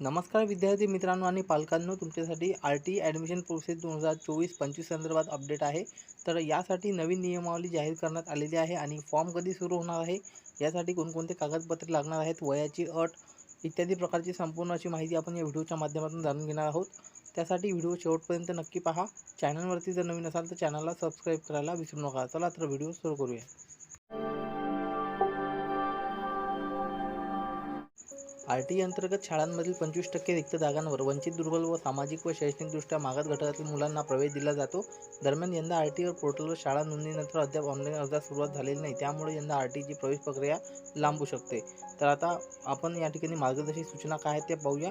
नमस्कार विद्यार्थी मित्रांनो आणि पालकांनो तुमच्यासाठी आर टी ॲडमिशन प्रोसेस दोन हजार चोवीस पंचवीस संदर्भात अपडेट आहे. तर यासाठी नवीन नियमावली जाहीर करण्यात आलेली आहे आणि फॉर्म कधी सुरू होणार आहे? यासाठी कोणकोणते कागदपत्रे लागणार आहेत? वयाची अट इत्यादी प्रकारची संपूर्ण अशी माहिती आपण या व्हिडिओच्या माध्यमातून जाणून घेणार आहोत. त्यासाठी व्हिडिओ शेवटपर्यंत नक्की पहा. चॅनलवरती जर नवीन असाल तर चॅनलला सबस्क्राईब करायला विसरू नका. चला तर व्हिडिओ सुरू करूया. आर टी e अंतर्गत शाळांमधील पंचवीस टक्के रिक्त जागांवर वंचित दुर्बल व सामाजिक व शैक्षणिकदृष्ट्या मागास घटकातील मुलांना प्रवेश दिला जातो. दरम्यान यंदा आर टी e पोर्टलवर शाळा नोंदणीनंतर अद्याप ऑनलाईन अर्जास सुरुवात झालेली नाही. त्यामुळे यंदा आर टीची e प्रवेश प्रक्रिया लांबू शकते. तर आता आपण या ठिकाणी मार्गदर्शक सूचना काय आहेत ते पाहूया.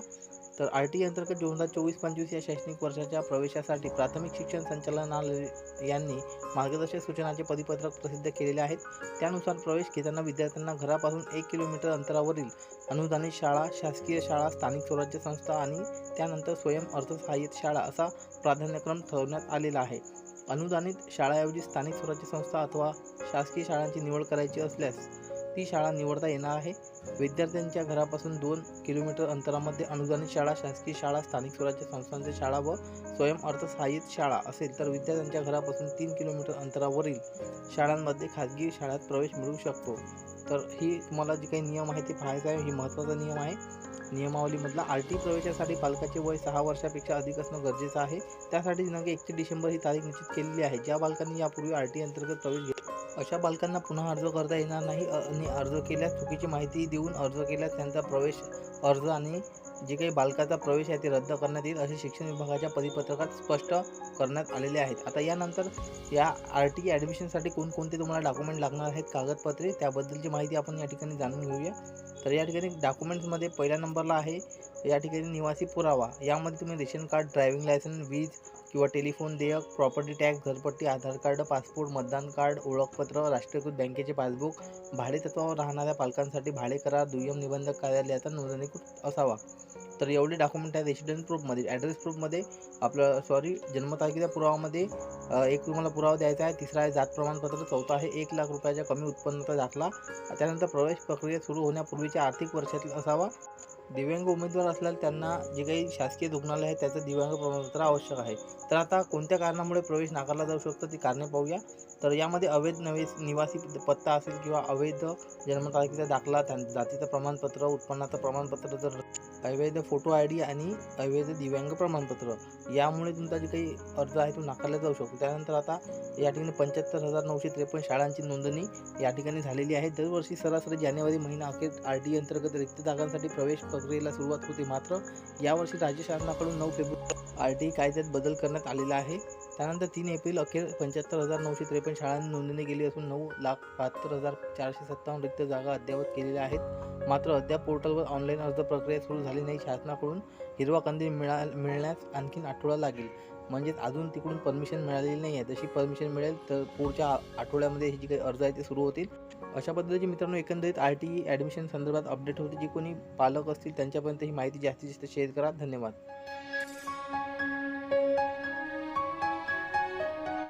तर आर टी अंतर्गत दोन हजार चोवीस पंचवीस या शैक्षणिक वर्षाच्या प्रवेशासाठी प्राथमिक शिक्षण संचालनालय यांनी मार्गदर्शक सूचनाचे परिपत्रक प्रसिद्ध केलेले आहेत. त्यानुसार प्रवेश घेताना विद्यार्थ्यांना घरापासून एक किलोमीटर अंतरावरील अनुदानित शाळा शासकीय शाळा स्थानिक स्वराज्य संस्था आणि त्यानंतर स्वयं अर्थसहाय्यित शाळा असा प्राधान्यक्रम ठरवण्यात आलेला आहे. अनुदानित शाळाऐवजी स्थानिक स्वराज्य संस्था अथवा शासकीय शाळांची निवड करायची असल्यास ती शाळा निवडता येणार आहे. विद्यार्थ्यांच्या घरापासून दोन किलोमीटर अंतरामध्ये अनुदानित शाळा शासकीय शाळा स्थानिक स्वराज्य संस्थांच्या शाळा व स्वयं अर्थसहाय्यित शाळा असेल तर विद्यार्थ्यांच्या घरापासून तीन किलोमीटर अंतरावरील शाळांमध्ये खाजगी शाळेत प्रवेश मिळू शकतो. तर ही तुम्हाला जे काही नियम आहे ते पाहायचं आहे. ही महत्त्वाचा नियम आहे. नियमावलीमधला आर टी प्रवेशासाठी पालकाचे वय सहा वर्षापेक्षा अधिक असणं गरजेचं आहे. त्यासाठी दिनांक एकतीस डिसेंबर ही तारीख निश्चित केलेली आहे. ज्या बालकांनी यापूर्वी आर टी अंतर्गत प्रवेश अशा बालकांना पुन्हा अर्ज करता येणार नाही आणि अर्ज केल्यास चुकीची माहिती देऊन अर्ज केल्यास त्यांचा प्रवेश अर्ज आणि जे काही बालकाचा प्रवेश आहे ते रद्द करण्यात येईल असे शिक्षण विभागाच्या परिपत्रकात स्पष्ट करण्यात आलेले आहेत. आता यानंतर या आर टी ॲडमिशनसाठी कोणकोणते तुम्हाला डॉक्युमेंट लागणार आहेत कागदपत्रे त्याबद्दलची माहिती आपण या ठिकाणी जाणून घेऊया. तर या ठिकाणी डॉक्युमेंट्समध्ये पहिल्या नंबरला आहे या ठिकाणी निवासी पुरावा. यामध्ये तुम्ही रेशन कार्ड ड्रायव्हिंग लायसन्स वीज किंवा टेलिफोन देयक प्रॉपर्टी टॅक्स घरपट्टी आधार कार्ड पासपोर्ट मतदान कार्ड ओळखपत्र राष्ट्रीयकृत बँकेचे पासबुक भाडेतत्वावर राहणाऱ्या पालकांसाठी भाडे करार दुय्यम निबंधक कार्यालयाचा नोंदणीकृत असावा. तर एवढे डॉक्युमेंट आहेत रेसिडेंट प्रूफमध्ये ॲड्रेस प्रूफमध्ये आपलं सॉरी जन्मतारखेच्या पुरावामध्ये एक तुम्हाला पुरावा द्यायचा आहे. तिसरा आहे जात प्रमाणपत्र. चौथा आहे एक लाख रुपयाच्या कमी उत्पन्नाचा दाखला. त्यानंतर प्रवेश प्रक्रिया सुरू होण्यापूर्वीच्या आर्थिक वर्षातील असावा. दिव्यांग उमेदवार असल्यास त्यांना जे काही शासकीय रुग्णालय आहे त्याचं दिव्यांग प्रमाणपत्र आवश्यक आहे. तर आता कोणत्या कारणामुळे प्रवेश नाकारला जाऊ शकतो ती कारणे पाहूया. तर यामध्ये अवैध नवे निवासी पत्ता असेल किंवा अवैध जन्मतारखेचा दाखला त्यां जातीचं प्रमाणपत्र उत्पन्नाचं प्रमाणपत्र जर अवैध फोटो आय डी आणि अवैध दिव्यांग प्रमाणपत्र. यामुळे तुमचा जे काही अर्ज आहे तो नाकारला जाऊ शकतो. त्यानंतर आता या ठिकाणी पंच्याहत्तर हजार नऊशे त्रेपन्न शाळांची नोंदणी या ठिकाणी झालेली आहे. दरवर्षी सरासरी जानेवारी महिना अखेर आर डी अंतर्गत रिक्त जागांसाठी प्रवेश प्रक्रियेला सुरुवात होते. मात्र यावर्षी राज्य शासनाकडून नऊ फेब्रुवारी आर टी कायद्यात बदल करण्यात आलेला आहे. त्यानंतर तीन एप्रिल अखेर पंच्याहत्तर हजार नऊशे त्रेपन्न शाळांनी नोंदणी केली असून नऊ लाख बहात्तर हजार चारशे सत्तावन्न रिक्त जागा अद्ययावत केलेल्या आहेत. मात्र अद्याप पोर्टलवर ऑनलाईन अर्ज प्रक्रिया सुरू झाली नाही. शासनाकडून हिरवा कंदील मिळा मिळण्यास आणखीन आठवडा लागेल. म्हणजेच अजून तिकडून परमिशन मिळालेली नाही आहे जशी परमिशन मिळेल तर पुढच्या आठवड्यामध्ये हे जे काही अर्ज आहे ते सुरू होतील. अशा पद्धतीचे मित्रांनो एकंदरीत आर टी ॲडमिशन संदर्भात अपडेट होते जे कोणी पालक असतील त्यांच्यापर्यंत ही माहिती जास्तीत जास्त शेअर करा. धन्यवाद.